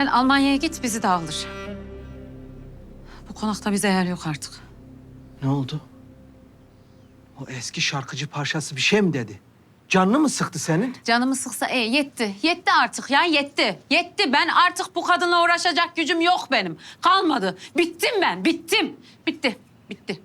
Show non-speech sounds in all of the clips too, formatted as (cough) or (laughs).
Sen Almanya'ya git bizi de aldır. Bu konakta bize yer yok artık. Ne oldu? O eski şarkıcı parçası bir şey mi dedi? Canını mı sıktı senin? Canımı sıksa e yetti. Yetti artık ya yetti. Yetti. Ben artık bu kadınla uğraşacak gücüm yok benim. Kalmadı. Bittim ben. Bittim. Bitti. Bitti.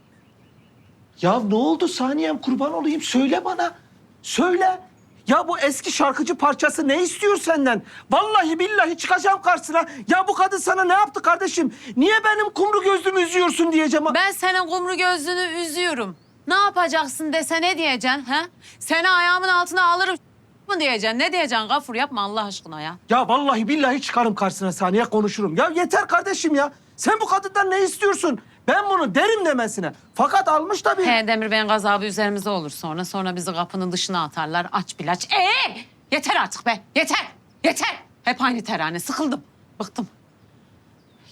Ya ne oldu saniyem kurban olayım söyle bana. Söyle. Ya bu eski şarkıcı parçası ne istiyor senden? Vallahi billahi çıkacağım karşısına. Ya bu kadın sana ne yaptı kardeşim? Niye benim kumru gözlümü üzüyorsun diyeceğim. Ben senin kumru gözlüğünü üzüyorum. Ne yapacaksın dese ne diyeceksin ha? Seni ayağımın altına alırım (laughs) mı diyeceksin? Ne diyeceksin Gafur yapma Allah aşkına ya. Ya vallahi billahi çıkarım karşısına saniye konuşurum. Ya yeter kardeşim ya. Sen bu kadından ne istiyorsun? Ben bunu derim demesine. Fakat almış tabii. He Demir Bey'in gazabı üzerimize olur sonra. Sonra bizi kapının dışına atarlar aç bilaç. Ee yeter artık be yeter yeter. Hep aynı terane sıkıldım bıktım.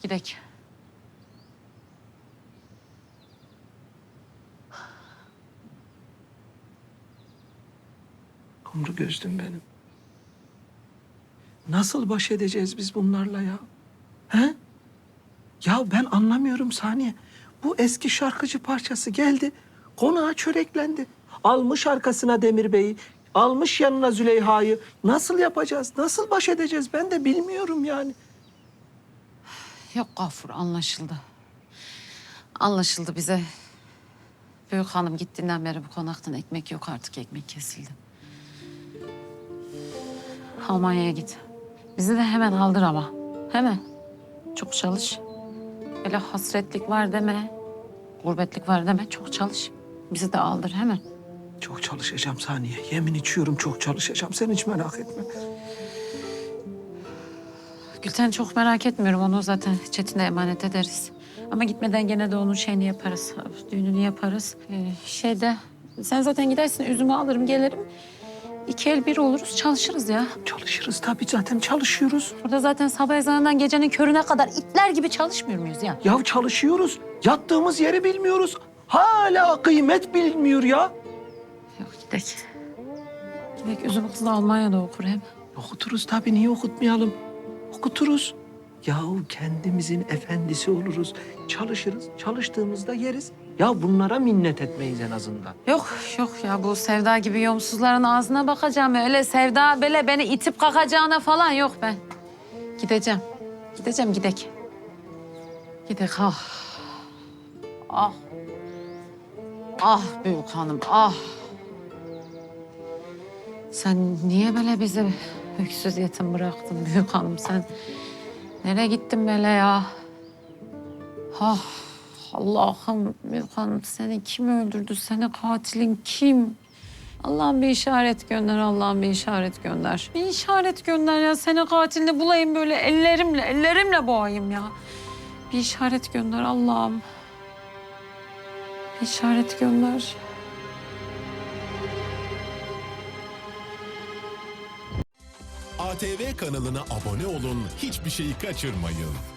Gidek. Kumru gözlüm benim. Nasıl baş edeceğiz biz bunlarla ya? He? Ya ben anlamıyorum Saniye. Bu eski şarkıcı parçası geldi. Konağa çöreklendi. Almış arkasına Demir Bey'i. Almış yanına Züleyha'yı. Nasıl yapacağız? Nasıl baş edeceğiz? Ben de bilmiyorum yani. Yok Gafur anlaşıldı. Anlaşıldı bize. Büyük hanım gittiğinden beri bu konaktan ekmek yok artık ekmek kesildi. Almanya'ya git. Bizi de hemen aldır ama. Hemen. Çok çalış. Öyle hasretlik var deme. Gurbetlik var deme. Çok çalış. Bizi de aldır hemen. Çok çalışacağım Saniye. Yemin içiyorum çok çalışacağım. Sen hiç merak etme. Gülten çok merak etmiyorum. Onu zaten Çetin'e emanet ederiz. Ama gitmeden gene de onun şeyini yaparız. Düğününü yaparız. Ee, şeyde sen zaten gidersin üzümü alırım gelirim. İki el bir oluruz çalışırız ya. Çalışırız tabii zaten çalışıyoruz. Burada zaten sabah ezanından gecenin körüne kadar itler gibi çalışmıyor muyuz ya? Ya çalışıyoruz. Yattığımız yeri bilmiyoruz. Hala kıymet bilmiyor ya. Yok gidek. Gidek üzüm kızı Almanya'da okur hem. Okuturuz tabii niye okutmayalım? Okuturuz. Yahu kendimizin efendisi oluruz. Çalışırız. Çalıştığımızda yeriz. Ya bunlara minnet etmeyiz en azından. Yok yok ya bu sevda gibi yolsuzların ağzına bakacağım. Öyle sevda böyle beni itip kakacağına falan yok ben. Gideceğim. Gideceğim gidek. Gidek ah. Ah. Ah büyük hanım ah. Sen niye böyle bizi öksüz yetim bıraktın büyük hanım sen? Nereye gittin böyle ya? Ah Allah'ım hanım seni kim öldürdü? Senin katilin kim? Allah'ım bir işaret gönder, Allah'ım bir işaret gönder. Bir işaret gönder ya. Senin katilini bulayım böyle ellerimle, ellerimle boğayım ya. Bir işaret gönder Allah'ım. Bir işaret gönder. ATV kanalına abone olun, hiçbir şeyi kaçırmayın.